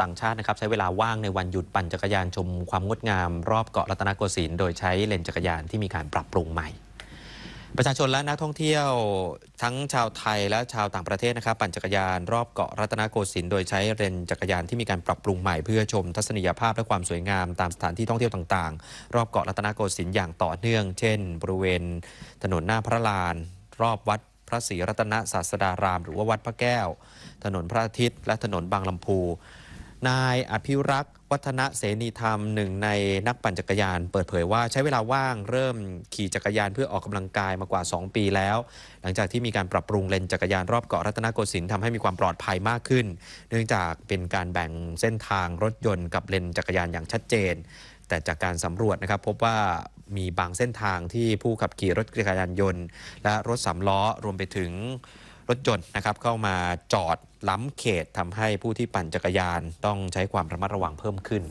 ต่างชาตินะครับใช้เวลาว่างในวันหยุดปั่นจักรยานชมความงดงาม รอบเกาะรัตนโกสินทร์โดยใช้เลนจักรยานที่มีการปรับปรุงใหม่ ประชาชนและนักท่องเที่ยวทั้งชาวไทยและชาวต่างประเทศนะครับปั่นจักรยานรอบเกาะรัตนโกสินทร์โดยใช้เลนจักรยานที่มีการปรับปรุงใหม่เพื่อชมทัศนียภาพและความสวยงามตามสถานที่ท่องเที่ยวต่างๆ รอบเกาะรัตนโกสินทร์อย่างต่อเนื่อง เช่น บริเวณ ถนนหน้าพระลาน รอบวัดพระศรีรัตนศาสดาราม หรือว่าวัดพระแก้ว ถนนพระอาทิตย์ และถนนบางลำพู นายอภิรักษ์วัฒนเสนีธรรมหนึ่งในนักปั่นจักรยาน เปิดเผยว่าใช้เวลาว่างเริ่มขี่จักรยานเพื่อออกกำลังกายมากว่า 2 ปีแล้ว หลังจากที่มีการปรับปรุงเลนจักรยานรอบเกาะรัตนโกสินทร์ทำให้มีความปลอดภัยมากขึ้น เนื่องจากเป็นการแบ่งเส้นทางรถยนต์กับเลนจักรยานอย่างชัดเจน แต่จากการสำรวจนะครับพบว่ามีบางเส้นทางที่ผู้ขับขี่รถจักรยานยนต์ และรถสามล้อรวมไปถึง รถยนต์นะครับเข้ามาจอดล้ำเขตทำให้ผู้ที่ปั่นจักรยานต้องใช้ความระมัดระวังเพิ่มขึ้น